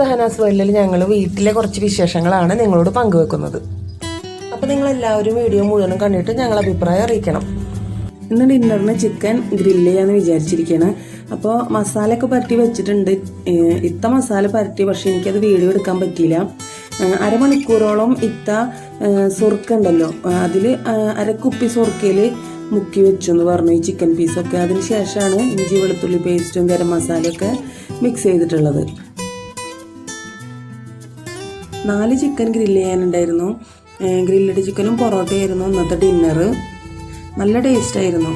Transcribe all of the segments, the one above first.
ഇന്നത്തെ ഹനാസ് വേൾഡിൽ ഞങ്ങൾ വീട്ടിലെ കുറച്ച് വിശേഷങ്ങളാണ് നിങ്ങളോട് പങ്കുവെക്കുന്നത്. അപ്പോൾ നിങ്ങൾ എല്ലാവരും വീഡിയോ മുഴുവനും കണ്ടിട്ട് ഞങ്ങൾ അഭിപ്രായം അറിയിക്കണം. ഇന്ന് ഡിന്നറിന് ചിക്കൻ ഗ്രില്ല് ചെയ്യാന്ന് വിചാരിച്ചിരിക്കുകയാണ് അപ്പോൾ മസാലയൊക്കെ പരട്ടി വെച്ചിട്ടുണ്ട്. ഇത്ത മസാല പരട്ടി പക്ഷെ എനിക്കത് വീഡിയോ എടുക്കാൻ പറ്റിയില്ല. അരമണിക്കൂറോളം ഇത്ത സുറുക്കുണ്ടല്ലോ. അതിൽ അരക്കുപ്പി സുർക്കയിൽ മുക്കി വെച്ചു എന്ന് പറഞ്ഞു ഈ ചിക്കൻ പീസൊക്കെ. അതിന് ശേഷമാണ് ഇഞ്ചി വെളുത്തുള്ളി പേസ്റ്റും ഗരം മസാലയൊക്കെ മിക്സ് ചെയ്തിട്ടുള്ളത്. നാല് ചിക്കൻ ഗ്രില്ല് ചെയ്യാനുണ്ടായിരുന്നു. ഗ്രില്ലഡ് ചിക്കനും പൊറോട്ടയായിരുന്നു ഇന്നത്തെ ഡിന്നർ നല്ല ടേസ്റ്റ് ആയിരുന്നു.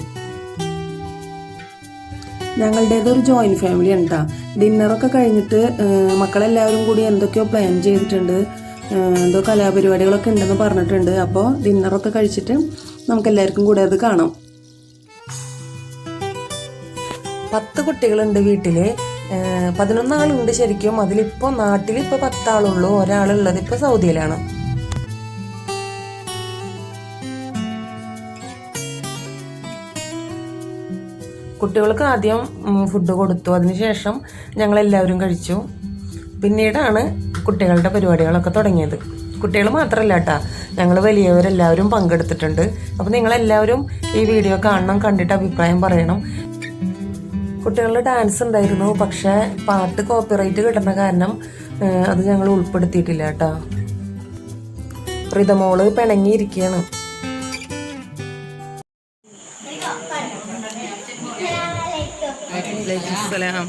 ഞങ്ങളുടേത് ഒരു ജോയിന്റ് ഫാമിലി ആണ് കേട്ടോ ഡിന്നറൊക്കെ കഴിഞ്ഞിട്ട് മക്കളെല്ലാവരും കൂടി എന്തൊക്കെയോ പ്ലാൻ ചെയ്തിട്ടുണ്ട്. എന്തോ കലാപരിപാടികളൊക്കെ ഉണ്ടെന്ന് പറഞ്ഞിട്ടുണ്ട്. അപ്പോൾ ഡിന്നറൊക്കെ കഴിച്ചിട്ട് നമുക്ക് എല്ലാവർക്കും കൂടെ അത് കാണാം. പത്ത് കുട്ടികളുണ്ട് വീട്ടിൽ. ഏഹ് പതിനൊന്നാളുണ്ട് ശരിക്കും. അതിലിപ്പോ നാട്ടിൽ ഇപ്പൊ പത്താളുള്ളൂ. ഒരാളുള്ളത് ഇപ്പൊ സൗദിയിലാണ്. കുട്ടികൾക്ക് ആദ്യം ഫുഡ് കൊടുത്തു. അതിനുശേഷം ഞങ്ങൾ എല്ലാവരും കഴിച്ചു. പിന്നീടാണ് കുട്ടികളുടെ പരിപാടികളൊക്കെ തുടങ്ങിയത്. കുട്ടികൾ മാത്രമല്ല കേട്ടാ ഞങ്ങൾ വലിയവരെല്ലാവരും പങ്കെടുത്തിട്ടുണ്ട്. അപ്പോൾ നിങ്ങളെല്ലാവരും ഈ വീഡിയോ കാണണം കണ്ടിട്ട് അഭിപ്രായം പറയണം. കുട്ടികളുടെ ഡാൻസ് ഉണ്ടായിരുന്നു. പക്ഷേ പാട്ട് കോപ്പിറൈറ്റ് കിട്ടുന്ന കാരണം അത് ഞങ്ങൾ ഉൾപ്പെടുത്തിയിട്ടില്ല കേട്ടോ. റിതമോൾ പിണങ്ങിയിരിക്കുകയാണ്. അലൈഹിസ്സലാം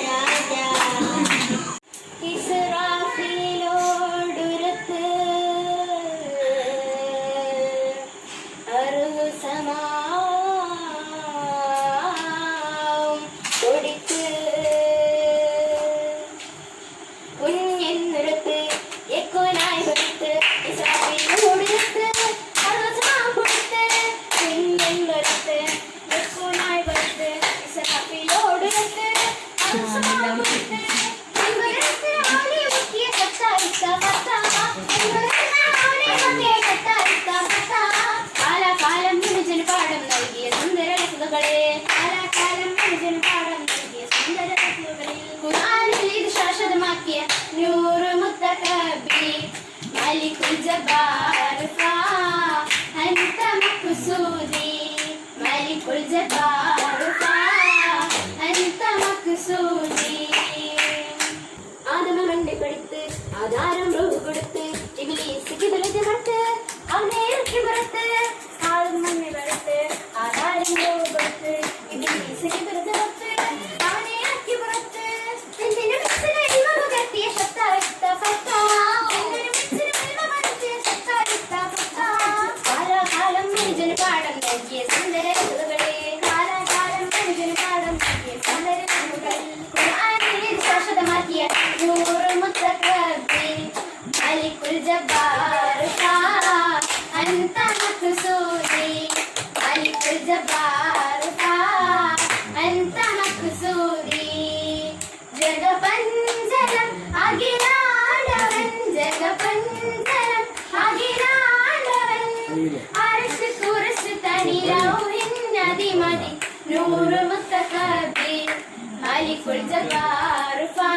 മലിക്കുൽ الجبار فا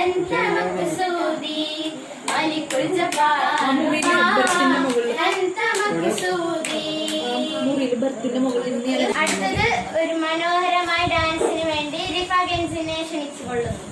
أنت മഖ്സൂദി മലിക്കുൽ الجبار فا أنت മഖ്സൂദി അടുത്തത് ഒരു മനോഹരമായ ഡാൻസിന് വേണ്ടി റിഫ ഗെൻസിനെ ക്ഷണിച്ചുകൊള്ളുന്നു.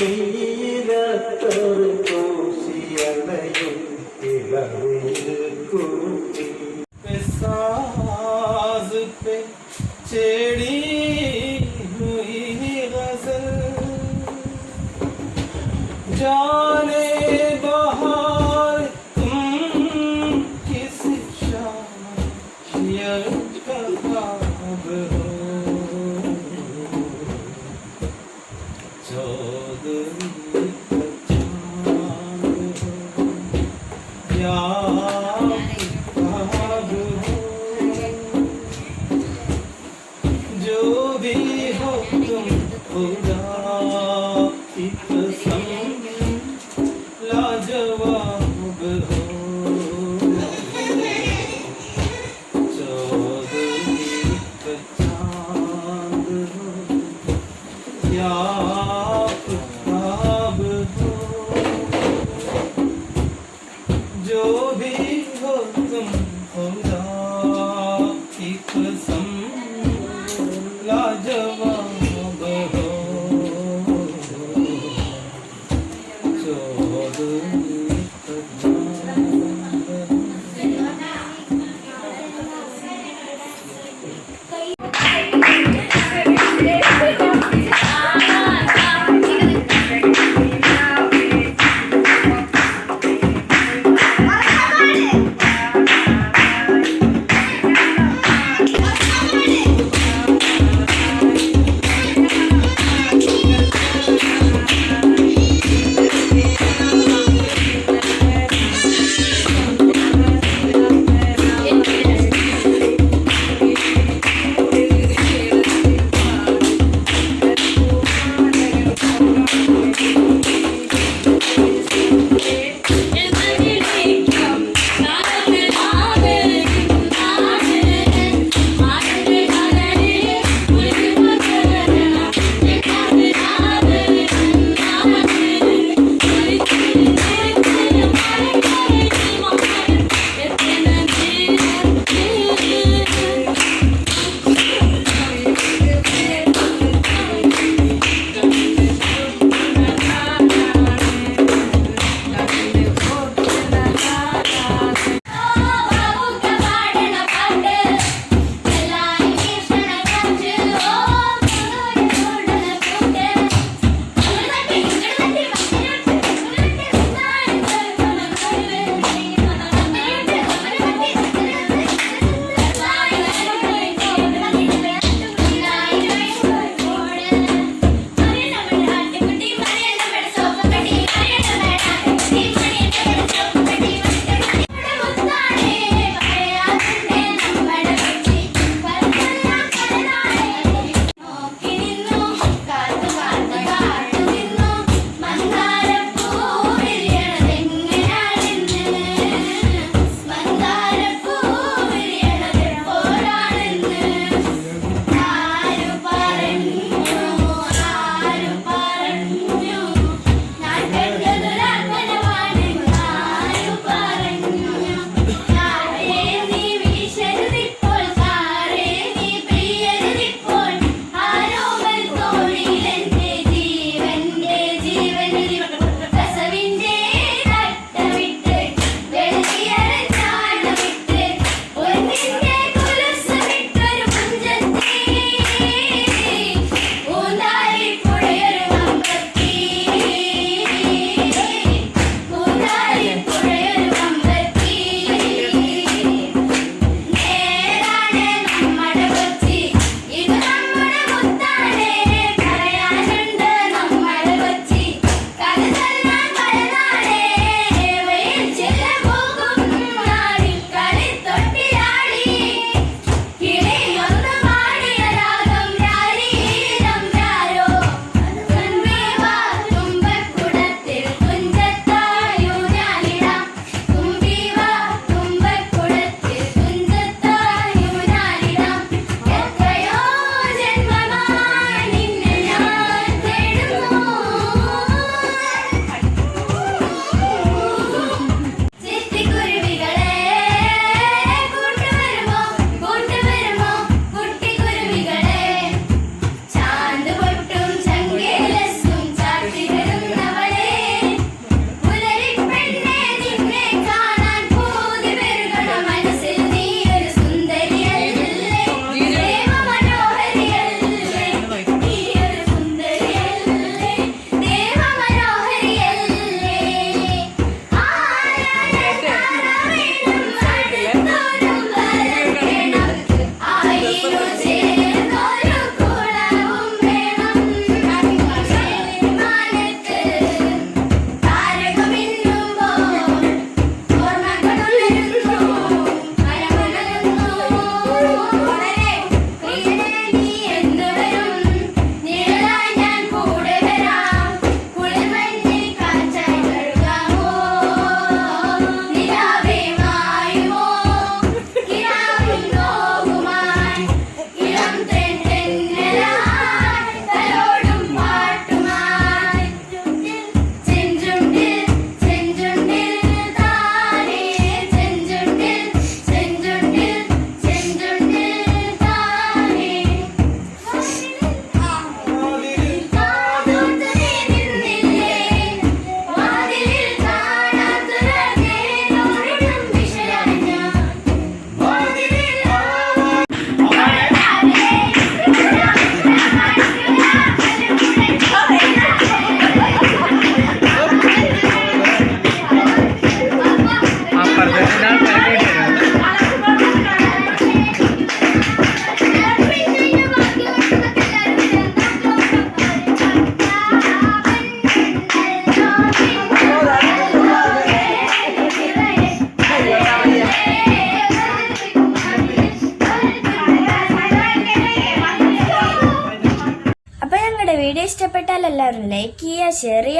നീലത്തൊരു കോശിയണയും ഇളവിൽ fool. Hallelujah.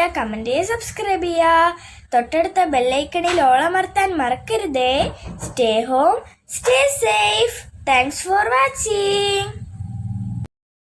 ചെയ്യുക കമന്റ് ചെയ്യുക സബ്സ്ക്രൈബ് ചെയ്യുക തൊട്ടടുത്ത ബെല്ലൈക്കണിൽ ഓളമർത്താൻ മറക്കരുതേ. Stay home stay safe thanks for watching